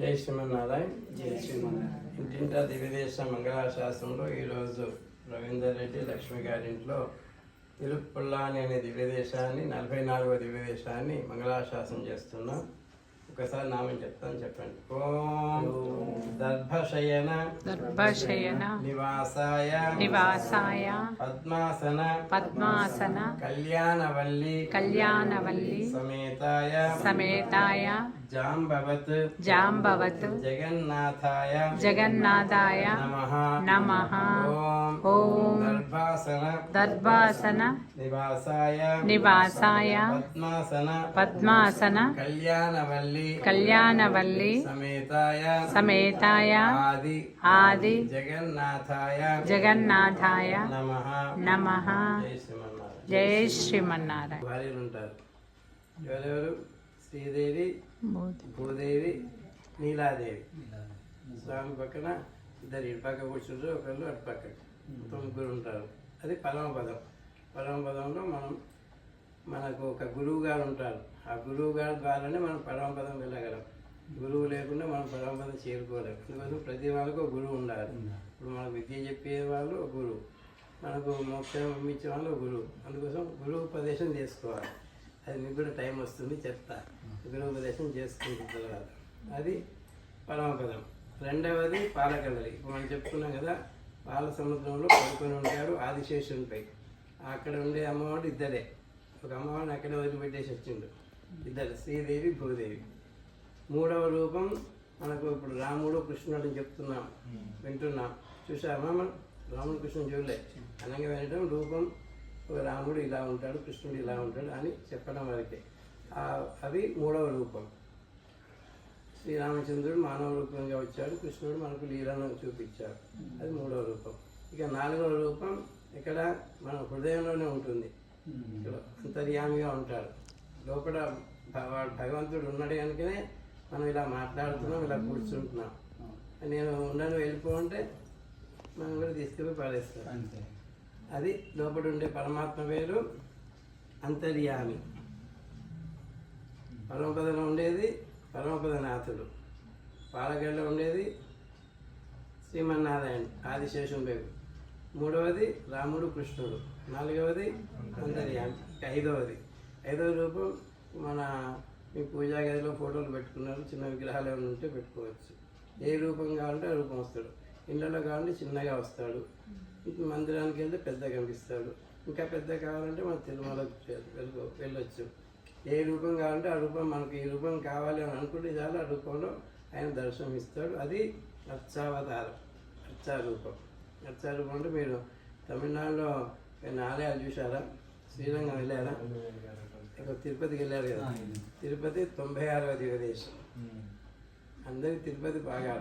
జై శ్రీమన్నారాయణ జై శ్రీమన్నారాయణ. ఇంటింటా దివ్యదేశ మంగళాశాస్త్రంలో ఈరోజు రవీందర్ రెడ్డి లక్ష్మి గారింట్లో తిరుపుల్లాని అనే దివ్యదేశాన్ని నలభై నాలుగో దివ్యదేశాన్ని మంగళాశాసనం చేస్తున్నాం. ఒకసారి నామం చెప్తాను చెప్పండి. ఓం దర్భశయన దర్భశయన నివాసాయ నివాసాయ పద్మాసన పద్మాసన కళ్యాణవల్లి కళ్యాణవల్లి సమేతాయ సమేతాయ జాంబవత్ జాంబవత్ జగన్నాథాయ జగన్నాథాయ నమః నమః ఓం ఓం దర్భాసన దర్భాసన నివాసాయ నివాసాయ పద్మాసన పద్మాసన కళ్యాణవల్లి కళ్యాణవల్లి సమేతాయ సమేతాయ ఆది ఆది జగన్నాథాయ జగన్నాథాయ నమః నమః జై శ్రీమన్నారాయణ జై శ్రీమన్నారాయణ భార్యలు ఉంటారు ఎవరెవరు శ్రీదేవి భూదేవి నీలాదేవి. స్వామి పక్కన ఇద్దరు ఇటు పక్క కూర్చుంటారు ఒకళ్ళు అటు పక్క. ముగ్గురు ఉంటారు. అది పరమపదం పరమపదంలో మనం మనకు ఒక గురువు గారు ఉంటారు. ఆ గురువు గారి ద్వారానే మనం పరమపదం వెళ్ళగలం. గురువు లేకుండా మనం పరమపదం చేరుకోలేం. అందుకోసం ప్రతి వాళ్ళకు ఒక గురువు ఉండాలి. ఇప్పుడు మనకు విద్య చెప్పే వాళ్ళు ఒక గురువు. మనకు మోక్షం ఇచ్చే వాళ్ళు ఒక గురువు. అందుకోసం గురువు ఉపదేశం చేసుకోవాలి. అది మీకు కూడా టైం వస్తుంది చెప్తా. చేసుకుంటున్న తర్వాత. అది పరమపదం. రెండవది పాలకల్లరి ఇప్పుడు మనం చెప్పుకున్నాం కదా పాల సముద్రంలో పడుకొని ఉంటాడు ఆదిశేషునిపై. అక్కడ ఉండే అమ్మవాడు ఇద్దరే. ఒక అమ్మవాడిని అక్కడే వదిలిపెట్టేసి వచ్చిండు. ఇద్దరు శ్రీదేవి భూదేవి. మూడవ రూపం మనకు ఇప్పుడు రాముడు కృష్ణుడు అని చెప్తున్నాం. వింటున్నాం. చూసామా మనం? రాముడు కృష్ణుడు చూడలే. అనగా వినటం రూపం రాముడు ఇలా ఉంటాడు కృష్ణుడు ఇలా ఉంటాడు అని చెప్పడం వరకే. అవి మూడవ రూపం. శ్రీరామచంద్రుడు మానవ రూపంగా వచ్చాడు కృష్ణుడు మనకు లీలను చూపించాడు. అది మూడవ రూపం. ఇక నాలుగవ రూపం ఇక్కడ మన హృదయంలోనే ఉంటుంది. ఇక్కడ అంతర్యామిగా ఉంటాడు. లోపల భగవంతుడు ఉన్నాడు కనుకనే మనం ఇలా మాట్లాడుతున్నాం ఇలా కూర్చుంటున్నాం. నేను ఉండను వెళ్ళిపో అంటే మనం కూడా తీసుకెళ్ళి పడేస్తాను అంతే. అది లోపల ఉండే పరమాత్మ పేరు అంతర్యామి. పరమపదలో ఉండేది పరమపదనాథుడు. పాలగడ్డ ఉండేది శ్రీమన్నారాయణ ఆదిశేషం పేరు. మూడవది రాముడు కృష్ణుడు. నాలుగవది అంతర్యామి. ఐదవది. ఐదవ రూపం మన మీ పూజా గదిలో ఫోటోలు పెట్టుకున్నారు. చిన్న విగ్రహాలు ఏమైనా ఉంటే పెట్టుకోవచ్చు. ఏ రూపం కావాలంటే ఆ రూపం వస్తాడు. ఇళ్ళలో కావాలంటే చిన్నగా వస్తాడు. మందిరానికి వెళ్తే పెద్ద కనిపిస్తాడు. ఇంకా పెద్ద కావాలంటే మనం తిరుమలకు వెళ్ళ వెళ్ళొచ్చు. ఏ రూపం కావాలంటే ఆ రూపం మనకి ఈ రూపం కావాలి అని అనుకుంటే చాలు ఆ రూపంలో ఆయన దర్శనం ఇస్తాడు. అది అర్చావతారం అర్చా రూపం. అర్చా రూపం అంటే మీరు తమిళనాడులో ఆలయాలు చూసారా శ్రీరంగం వెళ్ళారా? ఇక్కడ తిరుపతికి వెళ్ళారు కదా. తిరుపతి తొంభై ఆరవ దివదేశం. అందరికి తిరుపతి బాగా